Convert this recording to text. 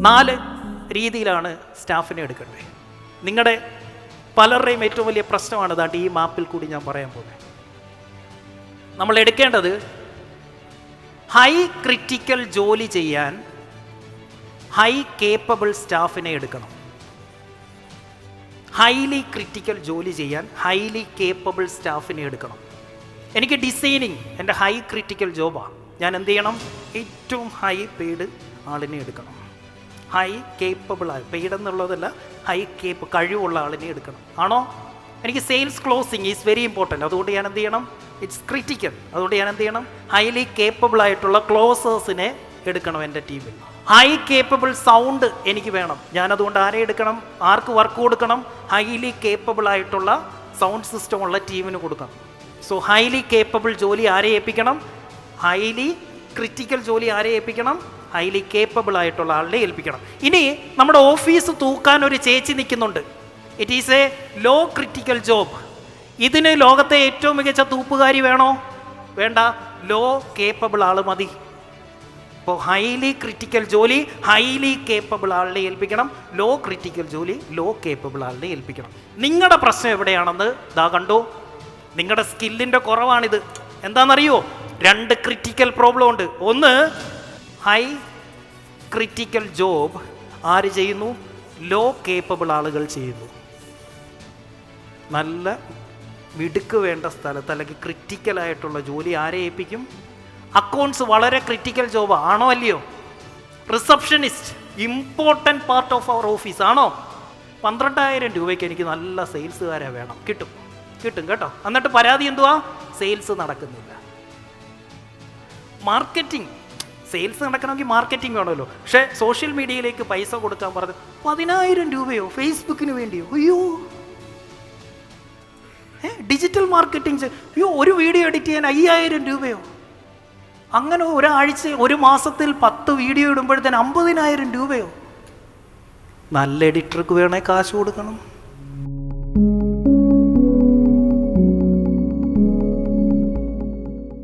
നാല് രീതിയിലാണ് സ്റ്റാഫിനെ എടുക്കേണ്ടത്. നിങ്ങളുടെ പലരുടെയും ഏറ്റവും വലിയ പ്രശ്നമാണ് ദാണ്ട് ഈ മാപ്പിൽ കൂടി ഞാൻ പറയാൻ പോകുന്നത്. നമ്മൾ എടുക്കേണ്ടത് ഹൈ ക്രിറ്റിക്കൽ ജോലി ചെയ്യാൻ ഹൈ കേപ്പബിൾ സ്റ്റാഫിനെ എടുക്കണം. ഹൈലി ക്രിറ്റിക്കൽ ജോലി ചെയ്യാൻ ഹൈലി കേപ്പബിൾ സ്റ്റാഫിനെ എടുക്കണം. എനിക്ക് ഡിസൈനിങ് എന്റെ ഹൈ ക്രിറ്റിക്കൽ ജോബാണ് ഞാൻ എന്ത് ചെയ്യണം? ഏറ്റവും ഹൈ പെയ്ഡ് ആളിനെ എടുക്കണം. ഹൈ കേപ്പബിൾ ആയി. പെയ്ഡ് എന്നുള്ളതല്ല ഹൈ കേപ്പ് കഴിവുള്ള ആളിനെ എടുക്കണം. ആണോ? എനിക്ക് sales closing is very important അതുകൊണ്ട് ഞാൻ എന്ത് ചെയ്യണം? ഇറ്റ്സ് ക്രിറ്റിക്കൽ അതുകൊണ്ട് ഞാൻ എന്ത് ചെയ്യണം? ഹൈലി കേപ്പബിൾ ആയിട്ടുള്ള ക്ലോസേഴ്സിനെ എടുക്കണം എന്റെ ടീമിൽ ഹൈ കേപ്പബിൾ സൗണ്ട് എനിക്ക് വേണം. ഞാനതുകൊണ്ട് ആരെ എടുക്കണം? ആർക്ക് വർക്ക് കൊടുക്കണം? ഹൈലി കേപ്പബിൾ ആയിട്ടുള്ള സൗണ്ട് സിസ്റ്റം ഉള്ള ടീമിന് കൊടുക്കണം സോ ഹൈലി കേപ്പബിൾ ജോലി ആരെ ഏൽപ്പിക്കണം? ഹൈലി ക്രിറ്റിക്കൽ ജോലി ആരെ ഏൽപ്പിക്കണം? ഹൈലി കേപ്പബിൾ ആയിട്ടുള്ള ആളുടെ ഏൽപ്പിക്കണം. ഇനി നമ്മുടെ ഓഫീസ് തൂക്കാൻ ഒരു ചേച്ചി നിൽക്കുന്നുണ്ട്. It is a low critical job ഇതിന് ലോകത്തെ ഏറ്റവും മികച്ച തൂപ്പുകാരി വേണോ? വേണ്ട. ലോ കേപ്പബിൾ ആൾ മതി. ഇപ്പോൾ ഹൈലി ക്രിറ്റിക്കൽ ജോലി ഹൈലി കേപ്പബിൾ ആളിനെ ഏൽപ്പിക്കണം. ലോ ക്രിറ്റിക്കൽ ജോലി ലോ കേപ്പബിൾ ആളിനെ ഏൽപ്പിക്കണം. നിങ്ങളുടെ പ്രശ്നം എവിടെയാണെന്ന് ദാ കണ്ടു? നിങ്ങളുടെ സ്കില്ലിന്റെ കുറവാണിത്. എന്താണെന്നറിയോ രണ്ട് ക്രിറ്റിക്കൽ പ്രോബ്ലം ഉണ്ട്. ഒന്ന് ഹൈ ക്രിറ്റിക്കൽ ജോബ് ആര് ചെയ്യുന്നു? ലോ കേപ്പബിൾ ആളുകൾ ചെയ്യുന്നു. നല്ല മിടുക്ക് വേണ്ട സ്ഥലത്ത് അല്ലെങ്കിൽ ക്രിറ്റിക്കലായിട്ടുള്ള ജോലി ആരെ ഏൽപ്പിക്കും? അക്കൗണ്ട്സ് വളരെ ക്രിറ്റിക്കൽ ജോബ് ആണോ അല്ലയോ? Receptionist important part of our office ആണോ? പന്ത്രണ്ടായിരം രൂപയ്ക്ക് എനിക്ക് നല്ല സെയിൽസുകാരെ വേണം. കിട്ടും. കിട്ടും കേട്ടോ. എന്നിട്ട് പരാതി എന്തുവാ? സെയിൽസ് നടക്കുന്നില്ല മാർക്കറ്റിംഗ് സെയിൽസ് നടക്കണമെങ്കിൽ മാർക്കറ്റിംഗ് വേണമല്ലോ. പക്ഷേ സോഷ്യൽ മീഡിയയിലേക്ക് പൈസ കൊടുക്കാൻ പറഞ്ഞ് പതിനായിരം രൂപയോ ഫേസ്ബുക്കിന് വേണ്ടിയോ? അയ്യോ. ഏ ഡിജിറ്റൽ മാർക്കറ്റിംഗ് അയ്യോ ഒരു വീഡിയോ എഡിറ്റ് ചെയ്യാൻ അയ്യായിരം രൂപയോ? അങ്ങനെ ഒരാഴ്ച ഒരു മാസത്തിൽ പത്ത് വീഡിയോ ഇടുമ്പോഴത്തേന് അമ്പതിനായിരം രൂപയോ? നല്ല എഡിറ്റർക്ക് വേണേൽ കാശ് കൊടുക്കണം.